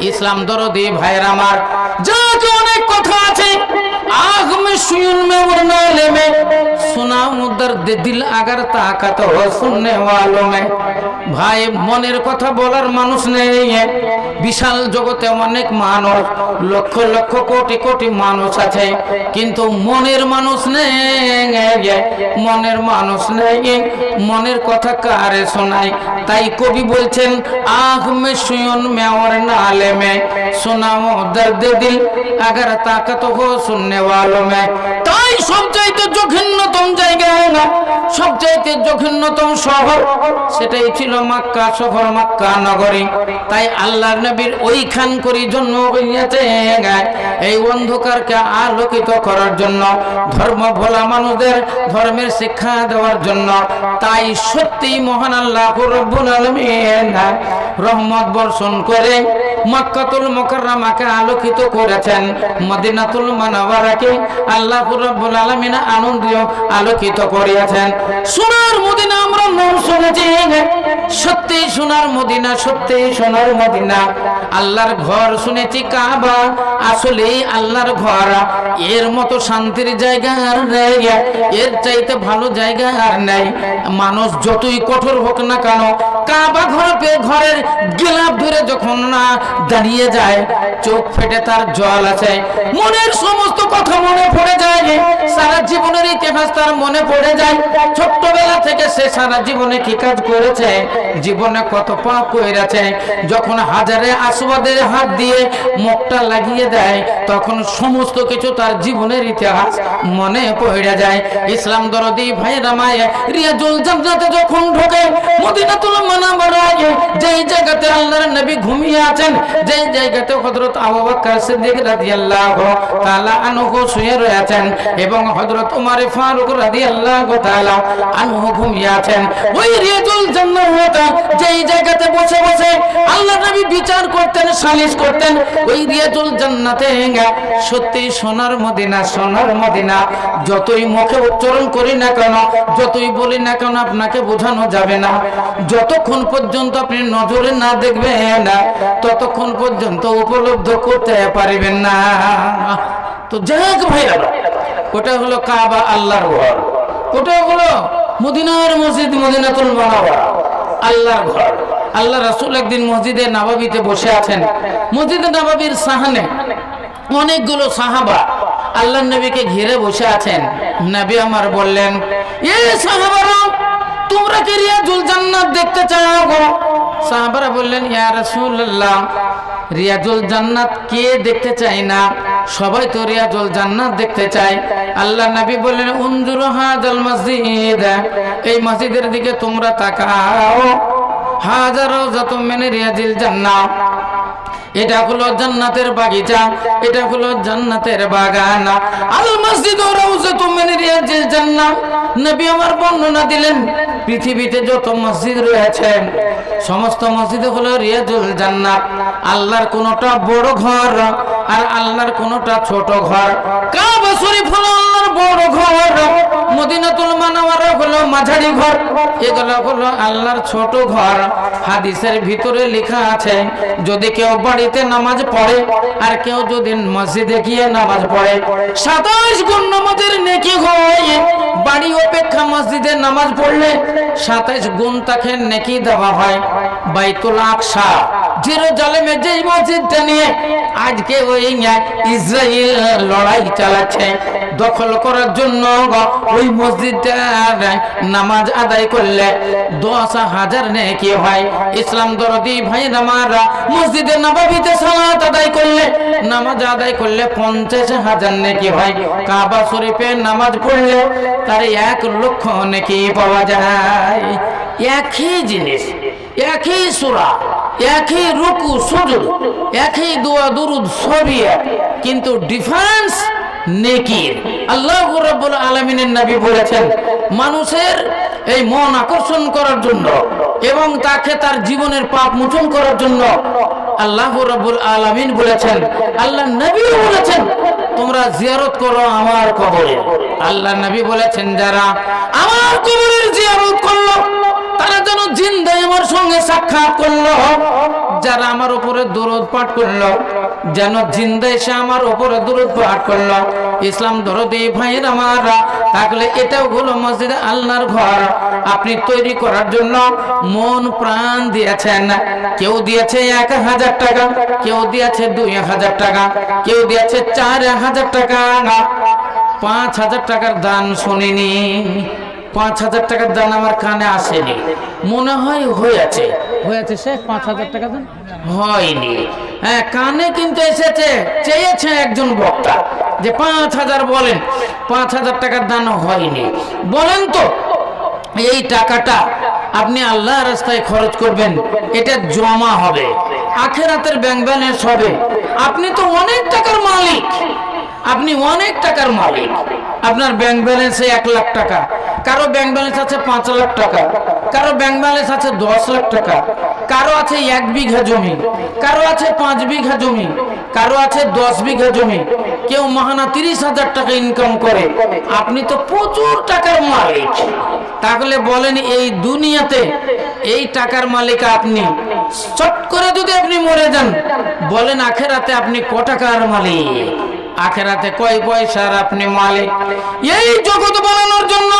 ইসলাম দরদি ভাইয়ের আমার। যা অনেক কথা আছে आग में सुन में वरना ले में सुना दर्द दिल अगर ताकत हो सुनने वालों में ভাই মনের কথা বলার মানুষ নেই বিশাল জগতে অনেক মানুষ লক্ষ লক্ষ কোটি কোটি মানুষ আছে কিন্তু মনের মানুষ নেই মনের মানুষ নেই মনের কথা কারে শোনায় তাই কবি বলছেন আখ মে সুয়ন মে और नाले में सुनाओ दर्द दिल अगर ताकत हो তাই সবচাইতে সবচাইতে শহর, সেটাই ছিল মাক্কা, শহর মাক্কা নগরী। তাই আল্লাহর নবীর ওইখান এই অন্ধকারকে আলোকিত করার জন্য, ধর্ম ভোলা মানুষদের ধর্মের শিক্ষা দেওয়ার জন্য। তাই সত্যি মহান আল্লাহ রহমত বর্ষণ করে মক্কাতুল মুকাররমাকে আলোকিত করেছেন, মদিনাতুল মানওয়ারাকে আল্লাহ রাব্বুল আলামিন আনন্দ আলোকিত করিয়াছেন। সোনার মদিনা আমরা নাম শুনেছি, সত্যি সোনার মদিনা, সত্যি সোনার মদিনা। আল্লাহর ঘর শুনেছি কাবা আসলে আল্লাহর ঘর। এর মতো শান্তির জায়গা আর নেই, এর চাইতে ভালো জায়গা আর নেই। মানুষ যতই কঠোর হোক না কেন, কাবা ঘর ঘরের গেলাপ ধরে যখন না দাঁড়িয়ে যায়, চোখ ফেটে তার জল আছে। মনের সমস্ত কথা মনে পড়ে যায়, সারা জীবনের ইতিহাস তার মনে পড়ে যায়। ছোট্টবেলা থেকে সে সারা জীবনে কি কাজ করেছে? জীবনে কত পাপ করেছে যখন হাজারে আসবাদের হাত দিয়ে মুখটা লাগিয়ে দেয়, তখন সমস্ত কিছু তার জীবনের ইতিহাস মনে পড়ে যায়। ইসলাম দরদি ভাই রামায় রিয়াজুল জান্নাতে যখন ঢোকে, মদিনাতুল মানাবারায় যেই জায়গাতে আল্লাহর নবী ঘুমিয়ে আছেন যেই জায়গাতে হযরত আবু সিদ্দিক রাদিয়াল্লাহু তাআলা আনহু শুয়ে রয়েছেন এবং হযরত ফারুক রাদিয়াল্লাহু তাআলা আনহু ঘুমিয়ে আছেন ওই জান্নাত যেই জায়গাতে বসে বসে আল্লাহ নবী বিচার করতেন, সালিশ করতেন, ওই জান্নাতে সত্যি সোনার মদিনা সোনার মদিনা, যতই মুখে উচ্চারণ করি না কেন, যতই বলি না কেন আপনাকে বোঝানো যাবে না। যতক্ষণ পর্যন্ত আপনি নজরে না দেখবেন না ততক্ষণ পর্যন্ত উপলব্ধ করতে পারিবেন না। তো যাক ভাইরা, ওটা হলো কাবা আল্লাহর ঘর। ওটা হলো মদিনার মসজিদ মদিনাতুল মানাওয়া আল্লাহর ঘর। আল্লাহ রাসুল একদিন মসজিদে নববীতে বসে আছেন। মসজিদে নববীর সাহানে অনেকগুলো সাহাবা আল্লাহ নবীকে ঘিরে বসে আছেন। নবী আমার বললেন, এ সাহাবারা, তোমরা কি রিয়াজুল জান্নাত দেখতে চাও সাহাবারা বললেন, ইয়া রাসূলুল্লাহ, রিয়াজুল জান্নাত কে দেখতে চায় না? সবাই তো রিয়াজুল জান্নাত দেখতে চায়। আল্লাহ নবী বললেন, উনজুর হাজাল মসজিদ, এই মসজিদের দিকে তোমরা তাকাও। হাজারো যত মেনে রিয়াজিল জান্নাত এটা হলো জান্নাতের বাগিচা, এটা হলো জান্নাতের বাগান। আল মসজিদ রাউজাতু মিন রিয়াজিল জান্নাহ। নবী আমার বর্ণনা দিলেন, পৃথিবীতে যত মসজিদ রয়েছে, সমস্ত মসজিদ হলো রিয়াজুল জান্নাত। আল্লাহর কোনটা বড় ঘর আর আল্লাহর কোনটা ছোট ঘর। কাবা শরীফ হলো আল্লাহর বড় ঘর, মদিনাতুল মানাওয়ারা হলো মাঝারি ঘর, এগুলো হলো আল্লাহর ছোট ঘর। হাদিসের ভিতরে লেখা আছে, যদি কেউ বাড়িতে নামাজ পড়ে আর কেউ যদি মসজিদে গিয়ে নামাজ পড়ে, সাতাশ গুণ নামাজের নেকি হয় বাড়ি অপেক্ষা মসজিদে নামাজ পড়লে সাতাইশ গুণ তাকে নেকি দেওয়া হয়। বাইতুল আকসা। জেরুজালেমে যেই মসজিদটা নিয়ে আজকে ওই ইসরায়েল লড়াই চালাচ্ছে। দখল করার জন্য ওই মসজিদটা নামাজ আদায় করলে দশ হাজার নেকি হয়। ইসলাম দরদি ভাই নামারা মসজিদে নবাবিতে সালাত আদায় করলে, নামাজ আদায় করলে পঞ্চাশ হাজার নেকি হয়। কাবা শরীফে নামাজ পড়লে তার এক লক্ষ নেকি পাওয়া যায়। একই জিনিস, একই সুরা। একই রুকু সুজুদ একই দোয়া দুরুদ সবই কিন্তু ডিফারেন্স নেকির। আল্লাহ রাব্বুল আলামিনের নবী বলেছেন, মানুষের এই মন আকর্ষণ করার জন্য এবং তাকে তার জীবনের পাপ মোচন করার জন্য আল্লাহ রাব্বুল আলামিন বলেছেন, আল্লাহ নবীও বলেছেন, তোমরা জিয়ারত করো আমার কবরে। আল্লাহ নবী বলেছেন, যারা আমার কবরের জিয়ারত করল তারা যেন জিন্দায় আমার সঙ্গে সাক্ষাৎ করল, যারা আমার উপরে দূরত পাঠ করল, যেন জিন্দা এসে আমার উপরে দূরত পাঠ করল। ইসলাম দরদি ভাইয়ের আমার, তাহলে এটাও হলো মসজিদে আল্লাহর ঘর। আপনি তৈরি করার জন্য মন প্রাণ দিয়েছেন। কেউ দিয়েছে এক হাজার টাকা, কেউ দিয়েছে দুই হাজার টাকা, কেউ দিয়েছে চার হাজার টাকা। পাঁচ হাজার টাকার দান শুনিনি। পাঁচ হাজার টাকার দান আমার কানে আসেনি। মনে হয় হয়েছে। হয়েছে সে পাঁচ হাজার টাকা দান। হয়নি। হ্যাঁ কানে কিন্তু এসেছে চেয়েছে একজন বক্তা যে পাঁচ হাজার বলেন। পাঁচ হাজার টাকার দান হয়নি। বলেন তো এই টাকাটা আপনি আল্লাহ রাস্তায় খরচ করবেন এটা জমা হবে আখেরাতের ব্যাংক ব্যালেন্স হবে। আপনি তো অনেক টাকার মালিক। আপনি অনেক টাকার মালিক। আপনার ব্যাংক ব্যালেন্সে এক লাখ টাকা। কারও ব্যাংক ব্যালেন্স আছে পাঁচ লাখ টাকা, কারও ব্যাংক ব্যালেন্স আছে দশ লাখ টাকা, কারও আছে এক বিঘা জমি, কারও আছে পাঁচ বিঘা জমি, কারও আছে দশ বিঘা জমি, কেউ মাহানা তিরিশ হাজার টাকা ইনকাম করে, আপনি তো প্রচুর টাকার মালিক। তাহলে বলেন এই দুনিয়াতে এই টাকার মালিক আপনি? চট করে যদি আপনি মরে যান, বলেন আখেরাতে আপনি ক টাকার মালিক? আখেরাতে কয় পয়সার আপনি মালিক? এই জগৎ বানানোর জন্য,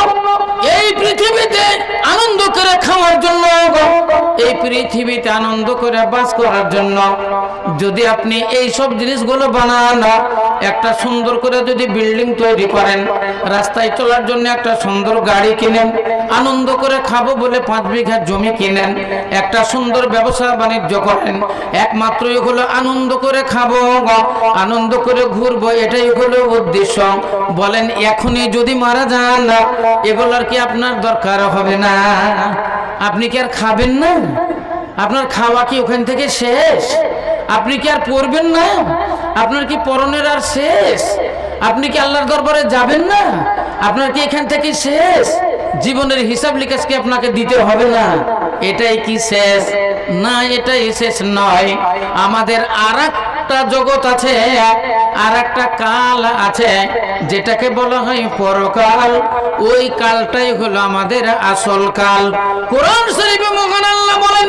এই পৃথিবীতে আনন্দ করে খাওয়ার জন্য এই পৃথিবীতে আনন্দ করে বাস করার জন্য যদি আপনি এই সব জিনিসগুলো বানান, একটা সুন্দর করে যদি বিল্ডিং তৈরি করেন, রাস্তায় চলার জন্য একটা সুন্দর গাড়ি কিনেন আনন্দ করে খাব বলে পাঁচ বিঘা জমি কিনেন, একটা সুন্দর ব্যবসা বাণিজ্য করেন, একমাত্রই হলো আনন্দ করে খাব আনন্দ করে ঘুরবো, এটাই হলো উদ্দেশ্য। বলেন, এখনই যদি মারা যান এগুলোর কি আপনার দরকার হবে না? আপনি কি আর খাবেন না? আপনার খাওয়া কি ওখান থেকে শেষ? আপনি কি আর পড়বেন না? আপনার কি পরনের আর শেষ? আপনি কি আল্লাহর দরবারে যাবেন না? আপনার কি এখান থেকে শেষ? জীবনের হিসাব লিকাস কি আপনাকে দিতে হবে না? এটাই কি শেষ? না, এটাই শেষ নয়। আমাদের আর একটা জগৎ আছে আর একটা কাল আছে, যেটাকে বলা হয় পরকাল। ওই কালটাই হলো আমাদের আসল কাল। কোরআন শরীফে মহান আল্লাহ বলেন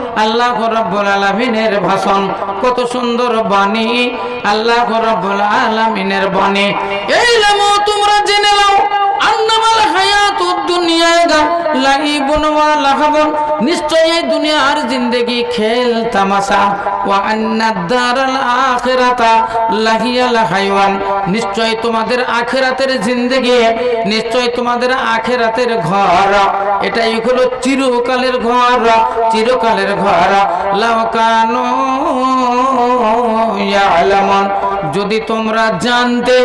আল্লাহ রব্বুল আলামিনের ভাষণ, কত সুন্দর বাণী। আল্লাহ রব্বুল আলামিনের বাণী। এই লামো তোমরা জেনে নাও, আন্নামাল হায়াতুদ দুনিয়া লাইবুন ওয়া লাহাবুন নিশ্চয় এই দুনিয়ার জিন্দেগি খেল তামাশা। ওয়া আন্নাদ দারাল আখিরাতা লাহিয়াল হাইওয়ান। নিশ্চয় তোমাদের আখিরাতের জিন্দেগি নিশ্চয় তোমাদের আখিরাতের ঘর। এটাই হলো চিরকালের ঘর চিরকালের ঘর। ইয়ালামুন। যদি তোমরা জানতে,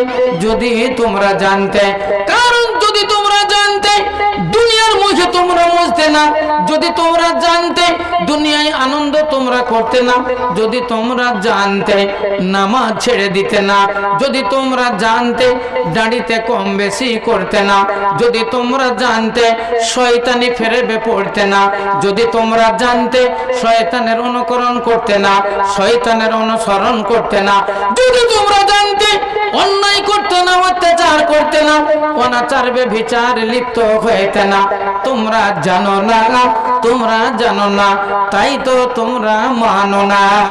যদি তোমরা জানতে, কারণ যদি মুখে তোমরা মুছতে না। যদি তোমরা জানতে, দুনিয়ায় আনন্দ তোমরা করতে না। যদি তোমরা জানতে, নামাজ ছেড়ে দিতে না। যদি তোমরা জানতে, দাঁড়িতে কম বেশি করতে না। যদি তোমরা জানতে, শয়তানি ফেরেবে পড়তে না। যদি তোমরা জানতে, শয়তানের অনুকরণ করতে না। শয়তানের অনুসরণ করতে না। যদি অন্যায় করতে না, অত্যাচার করতে না অনাচার বিচার লিপ্ত হইতে না। তোমরা জানো না, তোমরা জানো না, তাই তো তোমরা মানো না।